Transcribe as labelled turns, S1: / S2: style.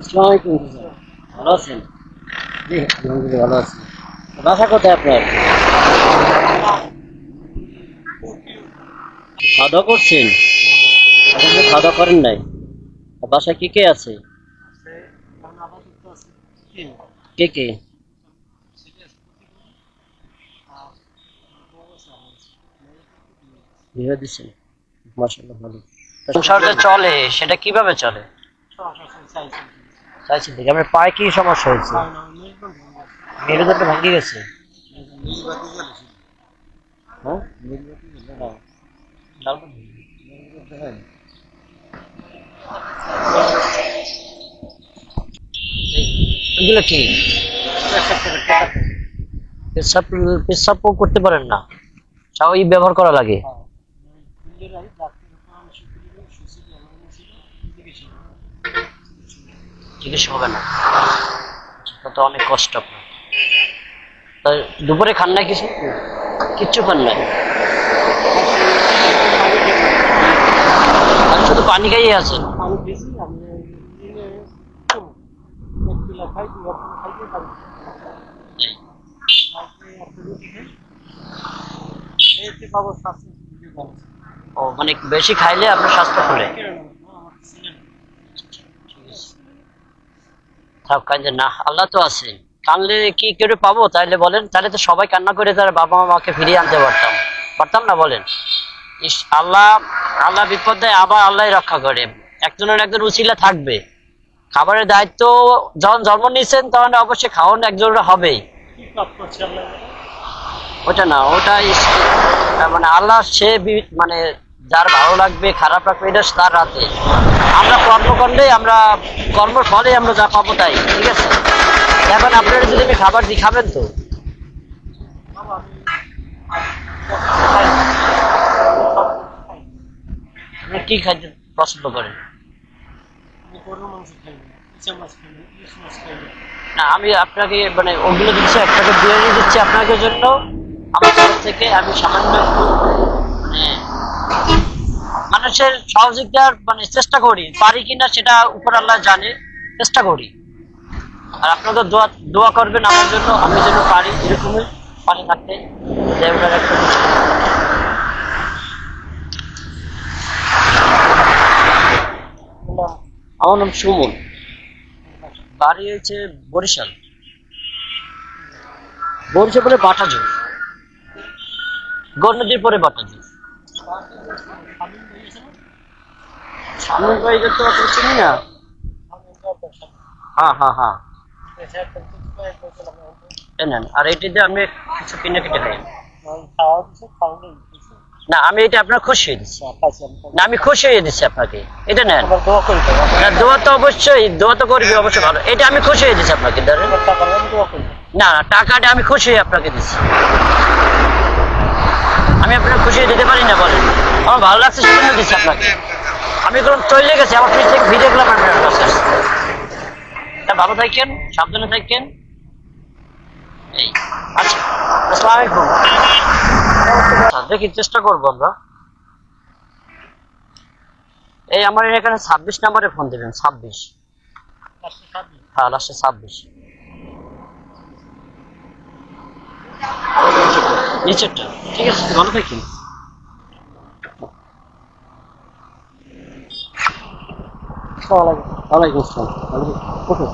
S1: আসসালামাইকুম ভালো আছেন জি আলহামদুলিল্লাহ ভালো আছি বাসা কোথায় আপনার খাওয়া দাওয়া করছেন। খাওয়া দাওয়া করেন নাই বাসায় কে কে আছে কে কে বিয়ে দিচ্ছেন মাসাল্লাহ ভালো সংসারটা চলে সেটা কীভাবে চলে? চাইছি দেখি আপনার পায়ে কি সমস্যা হয়েছে? মেরুদণ্ডটা ভেঙে গেছে। হ্যাঁ? ডালটা এগুলো কি? পেশাব করতে পারেন না। স্বাভাবিক ব্যবহার করা লাগে। চিকিৎসা হবে না। তা অনেক কষ্ট আপনার। দুপুরে খান না কিছু? কিচ্ছু খান নাই। শুধু পানি খাইয়ে আছেন? ও মানে বেশি খাইলে আপনার স্বাস্থ্য খুলে থাক কান্দে না আল্লাহ তো আছে কানলে কি কেউ পাবো? তাহলে বলেন তাহলে তো সবাই কান্না করে তার বাবা মাকে ফিরিয়ে আনতে পারতাম। পারতাম না বলেন? আল্লাহ আল্লাহ বিপদ দেয়, আবার আল্লাহ রক্ষা করে। একজনের একজন উচিলা থাকবে। খাবারের দায়িত্ব যখন জন্ম নিয়েছেন, তখন অবশ্যই খাওয়ানো একজনের হবেই। ওটা না, ওটা মানে আল্লাহ সে মানে যার ভালো লাগবে, খারাপ লাগবে, এটা তার রাতে। আমরা কর্ম করলে আমরা, কর্মের ফলে আমরা যা পাবো তাই, ঠিক আছে? এখন আপনারা যদি আমি খাবার দিই খাবেন তো। কি খাদ্য পছন্দ করেন? না, আমি আপনাকে মানে ওগুলো দিচ্ছি আপনাকে বিরিয়ানি দিচ্ছি আপনাকে জন্য। আমার থেকে আমি সামান্য মানে মানুষের সহযোগিতার মানে চেষ্টা করি পারি কিনা সেটা উপর আল্লাহ জানে চেষ্টা করি। আর আপনাদের দোয়া দোয়া করবেন আমার জন্য আমি যেন পারি এরকমই পাশে থাকতে। একটা আমার নাম সুমন। বাড়ি হয়েছে বরিশাল। বরিশাল পরে বাটাজু গড় নদীর পরে বাটাজু না আমি এটা আপনার খুশি দিচ্ছি না আমি খুশি হয়ে দিচ্ছি আপনাকে এটা নেন দোয়া তো অবশ্যই দোয়া তো করবি অবশ্যই ভালো এটা আমি খুশি হয়ে দিচ্ছি আপনাকে না টাকাটা আমি খুশি হয়ে আপনাকে দিচ্ছি। আমি আপনাকে খুশি দিতে পারি না, বলেন। আমার ভালো লাগছে সেজন্য দিচ্ছি আপনাকে। আমি কোনো চলে গেছি, আমার ফ্রিজ থেকে ভিডিও গেলাম আপনার কাছে তা ভালো থাকেন, সাবধানে থাকেন। এই আচ্ছা আসসালামু আলাইকুম দেখি চেষ্টা করব আমরা। এই, আমার এখানে ছাব্বিশ নাম্বারে ফোন দেবেন, ছাব্বিশ। হ্যাঁ লাস্টে ছাব্বিশ। নিচেরটা। ঠিক আছে ভালো থাকেন ওয়ালাইকুম আসসালাম। ওকে